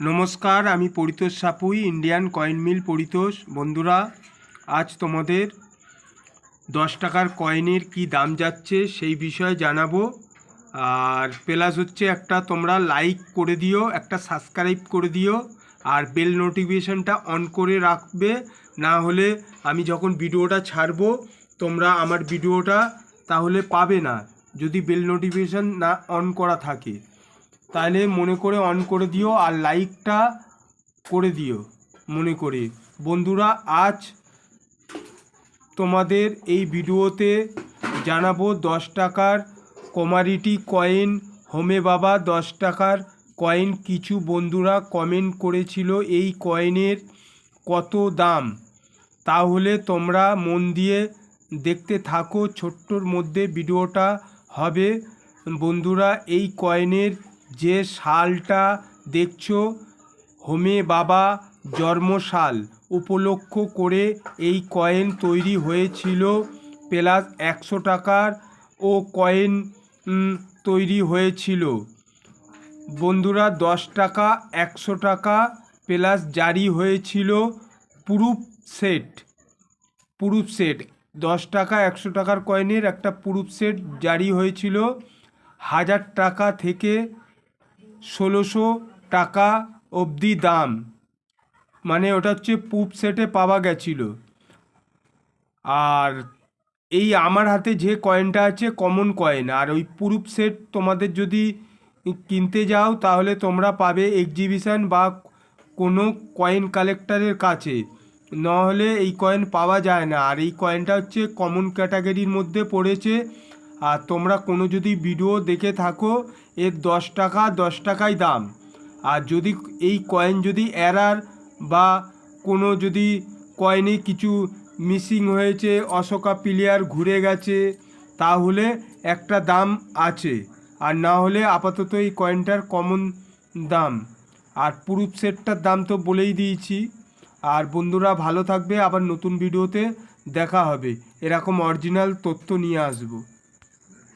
নমস্কার, আমি Paritosh Sapui Indian coin mill Paritosh. বন্ধুরা, আজ তোমাদের দশ টাকার কয়েনের কি দাম যাচ্ছে সেই বিষয়ে জানাব। আর প্লাস হচ্ছে একটা তোমরা লাইক করে দিও, একটা সাবস্ক্রাইব করে দিও, আর বেল নোটিফিকেশনটা অন করে রাখবে। না হলে আমি যখন ভিডিওটা ছাড়বো, তোমরা আমার ভিডিওটা তাহলে পাবে না, যদি বেল নোটিফিকেশন না অন করা থাকে। তাহলে মনে করে অন করে দিও আর লাইকটা করে দিও, মনে করে। বন্ধুরা, আজ তোমাদের এই ভিডিওতে জানাব দশ টাকার কমারিটি কয়েন হোমে বাবা দশ টাকার কয়েন কিছু বন্ধুরা কমেন্ট করেছিল এই কয়েনের কত দাম। তাহলে তোমরা মন দিয়ে দেখতে থাকো, ছোট্টর মধ্যে ভিডিওটা হবে। বন্ধুরা, এই কয়েনের যে সালটা দেখছ, হোমে বাবা জন্মসাল উপলক্ষ করে এই কয়েন তৈরি হয়েছিল, প্লাস একশো টাকার ও কয়েন তৈরি হয়েছিল। বন্ধুরা, দশ টাকা, একশো টাকা, প্লাস জারি হয়েছিল পুরুপ সেট। পুরুপ সেট, দশ টাকা, একশো টাকার কয়েনের একটা পুরুপ সেট জারি হয়েছিল। হাজার টাকা থেকে ষোলোশো টাকা অবধি দাম। মানে ওটা হচ্ছে পুপ সেটে পাওয়া গেছিল। আর এই আমার হাতে যে কয়েনটা আছে কমন কয়েন আর ওই পুরুপ সেট তোমাদের যদি কিনতে যাও, তাহলে তোমরা পাবে এক্সিবিশন বা কোনো কয়েন কালেক্টরের কাছে। নাহলে এই কয়েন পাওয়া যায় না। আর এই কয়েনটা হচ্ছে কমন ক্যাটাগরির মধ্যে পড়েছে আর তোমরা কোনো যদি ভিডিও দেখে থাকো, এর দশ টাকা, দশ টাকাই দাম। আর যদি এই কয়েন যদি এরার বা কোনো যদি কয়েনে কিছু মিসিং হয়েছে, অশোকা প্লেয়ার ঘুরে গেছে, তাহলে একটা দাম আছে। আর না হলে আপাতত এই কয়েনটার কমন দাম। আর পুরুপ সেটটার দাম তো বলেই দিয়েছি। আর বন্ধুরা ভালো থাকবে, আবার নতুন ভিডিওতে দেখা হবে। এরকম অরিজিনাল তথ্য নিয়ে আসব।